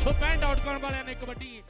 kabaddi 365 out ਕਰਨ ਵਾਲਿਆਂ ਨੇ ਕਬੱਡੀ